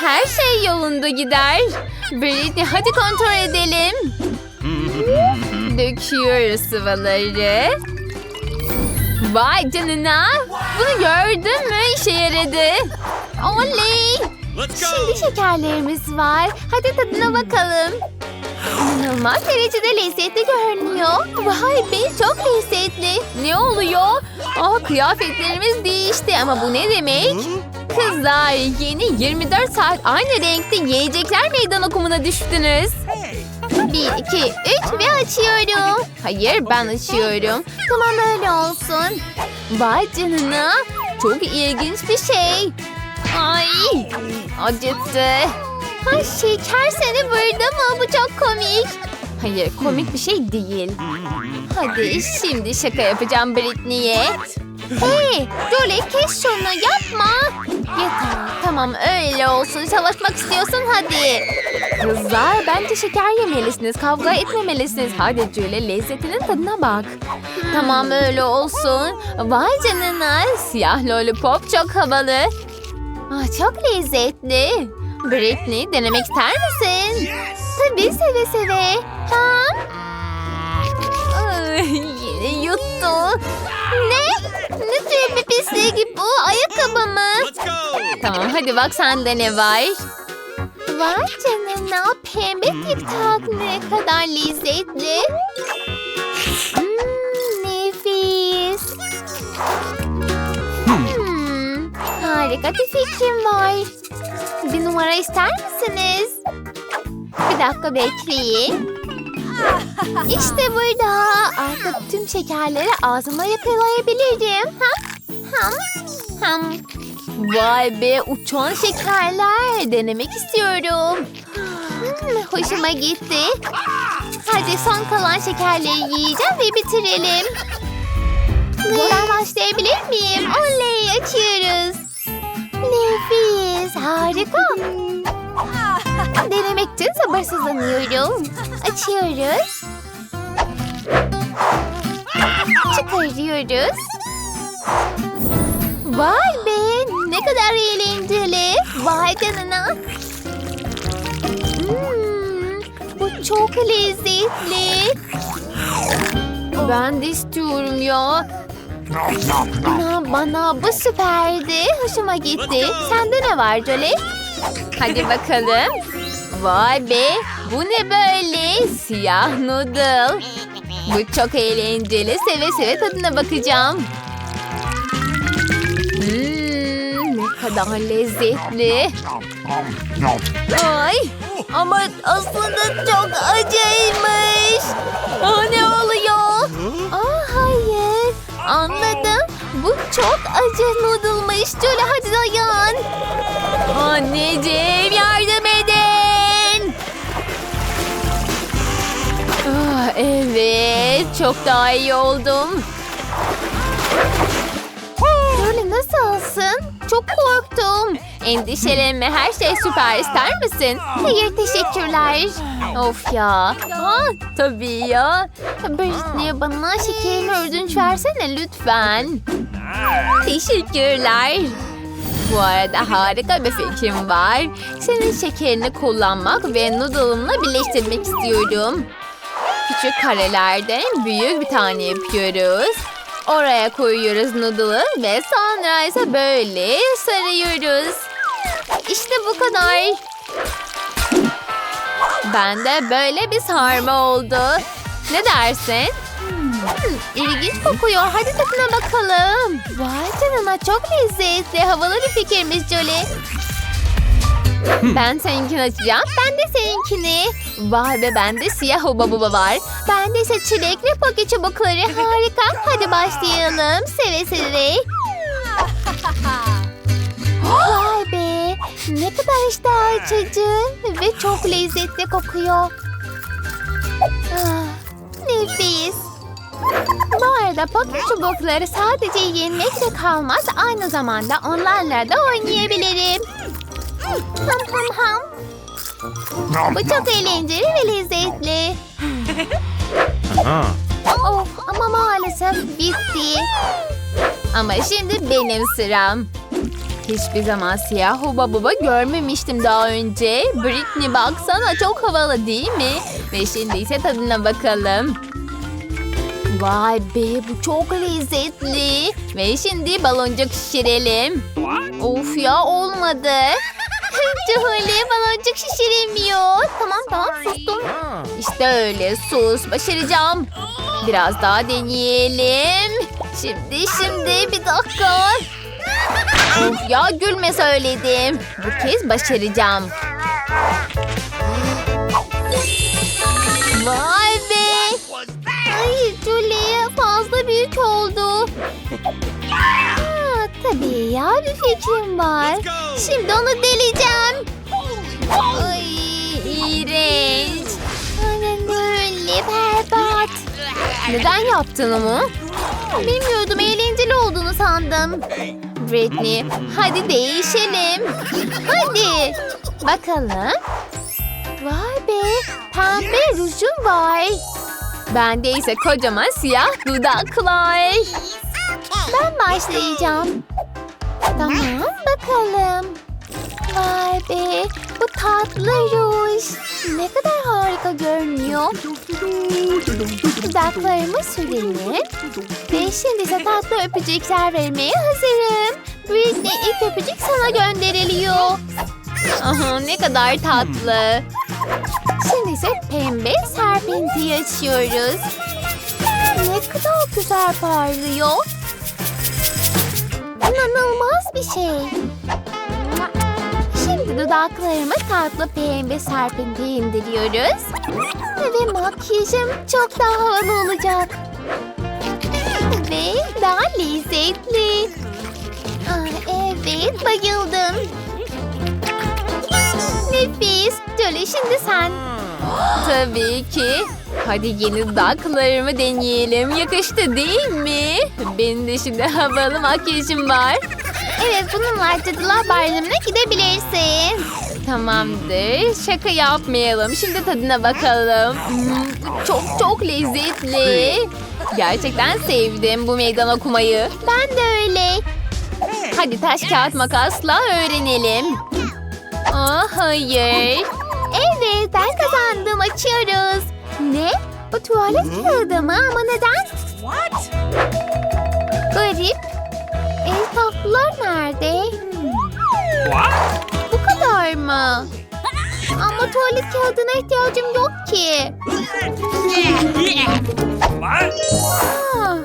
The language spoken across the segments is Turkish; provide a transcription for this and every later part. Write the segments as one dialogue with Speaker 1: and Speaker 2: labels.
Speaker 1: her şey yolunda gider. Britney hadi kontrol edelim. Döküyoruz sıvıları. Vay canına. Bunu gördün mü? İşe yaradı. Oley. Şimdi şekerlerimiz var. Hadi tadına bakalım. İnanılmaz derecede lezzetli görünüyor. Vay be çok lezzetli. Ne oluyor? Aa kıyafetlerimiz değişti ama bu ne demek? Kızlar yeni 24 saat aynı renkte yiyecekler meydan okumuna düştünüz. Bir, iki, üç ve açıyorum. Hayır ben açıyorum. Tamam öyle olsun. Vay canına. Çok ilginç bir şey. Ay acıttı. Ha şeker seni vurdu mu? Bu çok komik. Hayır komik bir şey değil. Hadi şimdi şaka yapacağım Britney'e. Hey Jolie kes şunu yapma. Yeter tamam öyle olsun savaşmak istiyorsan hadi. Kızlar bence şeker yemelisiniz kavga etmemelisiniz. Hadi Jolie lezzetinin tadına bak. Tamam öyle olsun. Vay canına siyah lollipop çok havalı. Ah, çok lezzetli. Britney denemek ister misin? Tabii seve seve. Ha? Bir pislik bu? Ayakkabı mı? Tamam hadi bak sende ne var? Vay canına pembe tip tak ne kadar lezzetli. Hmm, nefis. Hmm, harika bir fikrim var. Bir numara ister misiniz? Bir dakika bekleyin. İşte burada. Artık tüm şekerleri ağzıma yakalayabilirim. Ha? Ham. Ham. Vay be uçan şekerler. Denemek istiyorum. Hmm, hoşuma gitti. Hadi son kalan şekerleri yiyeceğim ve bitirelim. Buradan başlayabilir miyim? Oley açıyoruz. Nefis harika. Denemek için sabırsızlanıyorum. Açıyoruz. Çıkarıyoruz. Vay be ne kadar eğlenceli. Vay canına. Hmm, bu çok lezzetli. Ben de istiyorum ya. Bana, bana bu süperdi. Hoşuma gitti. Sende ne var Jolie? Hadi bakalım. Vay be bu ne böyle? Siyah noodle. Bu çok eğlenceli. Seve seve tadına bakacağım. Kadar lezzetli. Ay ama aslında çok acıymış. Aa, ne oluyor? Aa, hayır. Anladım. Bu çok acı noodle'mış. Şöyle hadi dayan. Anneciğim yardım edin. Ah, evet çok daha iyi oldum. Böyle nasılsın? Çok korktum. Endişelenme her şey süper ister misin? Hayır teşekkürler. Of ya. Aa, tabii ya. Britney bana şekerini ödünç versene lütfen. Teşekkürler. Bu arada harika bir fikrim var. Senin şekerini kullanmak ve noodle'ımla birleştirmek istiyorum. Küçük karelerden büyük bir tane yapıyoruz. Oraya koyuyoruz noodle'ı ve sonra ise böyle sarıyoruz. İşte bu kadar. Bende böyle bir sarma oldu. Ne dersin? Hmm, ilginç kokuyor. Hadi tadına bakalım. Vay canına çok lezzetli. Havalı bir fikirmiş Jolie. Ben seninkini açacağım. Ben de seninkini. Vay be bende siyah huba buba var. Bende ise çilekli poke çubukları. Harika. Hadi başlayalım. Seve seve. Vay be. Ne kadar iştah açıcı. Ve çok lezzetli kokuyor. Ah, nefis. Bu arada poke çubukları sadece yenmekle kalmaz. Aynı zamanda onlarla da oynayabilirim. Ham ham ham. Bu çok eğlenceli ve lezzetli. Of ama maalesef bitti. Ama şimdi benim sıram. Hiçbir zaman siyah huba buba görmemiştim daha önce. Britney baksana çok havalı değil mi? Ve şimdi ise tadına bakalım. Vay be bu çok lezzetli. Ve şimdi baloncuk şişirelim. Of ya olmadı. Cahili baloncuk şişiremiyor. Tamam tamam sustum. İşte öyle sus başaracağım. Biraz daha deneyelim. Şimdi şimdi bir dakika. Of ya gülme söyledim. Bu kez başaracağım. Fikrim var. Şimdi onu deleceğim. Ay iğrenç. Aynen öyle berbat. Neden yaptın onu? Bilmiyordum eğlenceli olduğunu sandım. Britney hadi değişelim. Hadi. Bakalım. Vay be pembe rujum var. Bende ise kocaman siyah dudaklar. Ben başlayacağım. Tamam bakalım. Vay be bu tatlı ruj. Ne kadar harika görünüyor. Dudaklarımı sürelim. Ve şimdi ise tatlı öpücükler vermeye hazırım. Britney ilk öpücük sana gönderiliyor. Aha ne kadar tatlı. Şimdi ise pembe serpinti açıyoruz. Ne kadar güzel parlıyor. İnanılmaz bir şey. Şimdi dudaklarıma tatlı pembe serpinti indiriyoruz. Ve makyajım çok daha havalı olacak. Ve daha lezzetli. Aa, evet bayıldım. Nefis. Jolie şimdi sen. Tabii ki. Hadi yeni dudaklarımı deneyelim. Yakıştı değil mi? Benim de şimdi havalı makyajım var. Evet bununla Cadılar Bayramı'na gidebilirsin. Tamamdır. Şaka yapmayalım. Şimdi tadına bakalım. Hmm, çok çok lezzetli. Gerçekten sevdim bu meydan okumayı. Ben de öyle. Hadi taş kağıt makasla öğrenelim. Aa, hayır. Evet ben kazandım açıyoruz. Ne? Bu tuvalet kağıdı mı ama neden?
Speaker 2: What?
Speaker 1: Garip. El tatlılar nerede?
Speaker 2: What?
Speaker 1: Bu kadar mı? Ama tuvalet kağıdına ihtiyacım yok ki. Aa,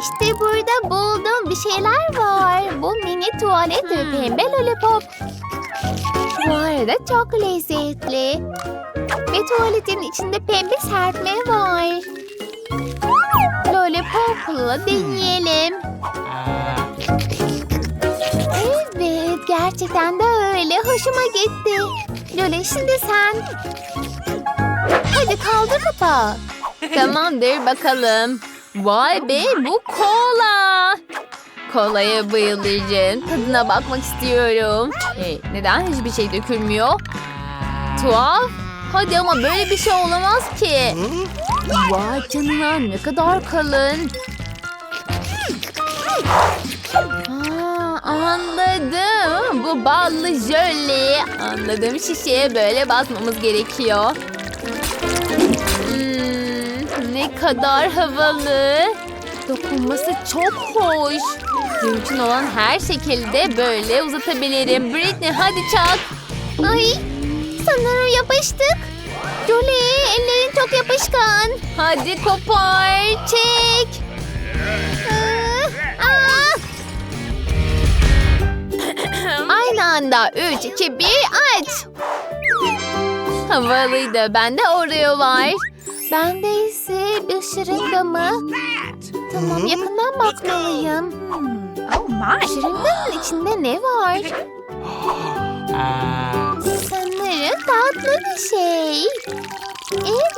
Speaker 1: işte burada buldum bir şeyler var. Bu mini tuvalet ve pembe lollipop. Bu arada çok lezzetli. Ve tuvaletin içinde pembe serpme var. Lollipop'la deneyelim. Evet gerçekten de öyle. Hoşuma gitti. Lole şimdi sen. Hadi kaldır kapağı. Tamamdır bakalım. Vay be bu kola. Kolaya bayılacağım. Tadına bakmak istiyorum. Hey, neden hiçbir şey dökülmüyor? Tuhaf. Hadi ama böyle bir şey olamaz ki. Vay canına ne kadar kalın. Anladım. Bu ballı jöle. Anladım şişeye böyle basmamız gerekiyor. Hmm, ne kadar havalı. Dokunması çok hoş. Mümkün olan her şekilde böyle uzatabilirim. Britney hadi çak. Ay sanırım yapıştık. Julie ellerin çok yapışkan. Hadi kopar çek. Aa, aa. Aynı anda 3, 2, 1 aç. Havalıydı. Bende Oreo var. Bende ise bir şırınga mı? Tamam yakından bakmalıyım.
Speaker 2: Oh my.
Speaker 1: Şırınganın içinde ne var? Tatlı bir şey.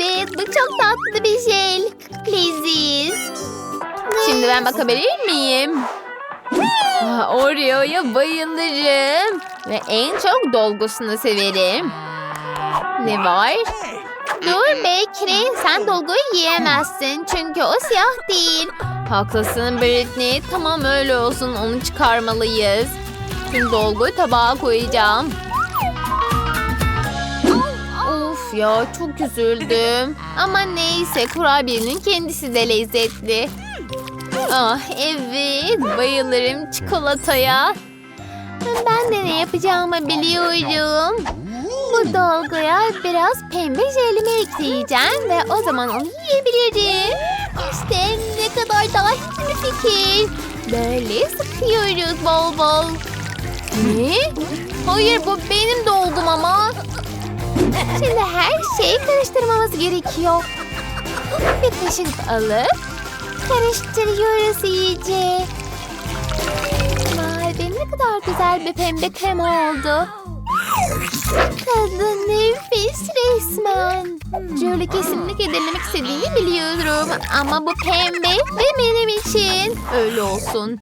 Speaker 1: Evet bu çok tatlı bir şey. Leziz. Şimdi ben bakabilir miyim? Aa, Oreo'ya bayılırım. Ve en çok dolgusunu severim. Ne var? Dur Bekri sen dolguyu yiyemezsin çünkü o siyah değil. Haklısın Britney. Tamam öyle olsun onu çıkarmalıyız. Tüm dolguyu tabağa koyacağım. Ya çok üzüldüm. Ama neyse kurabiyenin kendisi de lezzetli. Ah evet bayılırım çikolataya. Ben de ne yapacağımı biliyorum. Bu dolguya biraz pembe jelimi ekleyeceğim ve o zaman onu yiyebilirim. İşte ne kadar dahice bir fikir. Böyle sıkıyoruz bol bol. Ne? Hayır bu benim dolgum ama. Şimdi her şeyi karıştırmamız gerekiyor. Bir kaşık alıp karıştırıyoruz iyice. Vay ne kadar güzel bir pembe krema oldu. Tadı nefis resmen. Şöyle kesinlikle denemek istediğini biliyorum. Ama bu pembe ve benim için. Öyle olsun.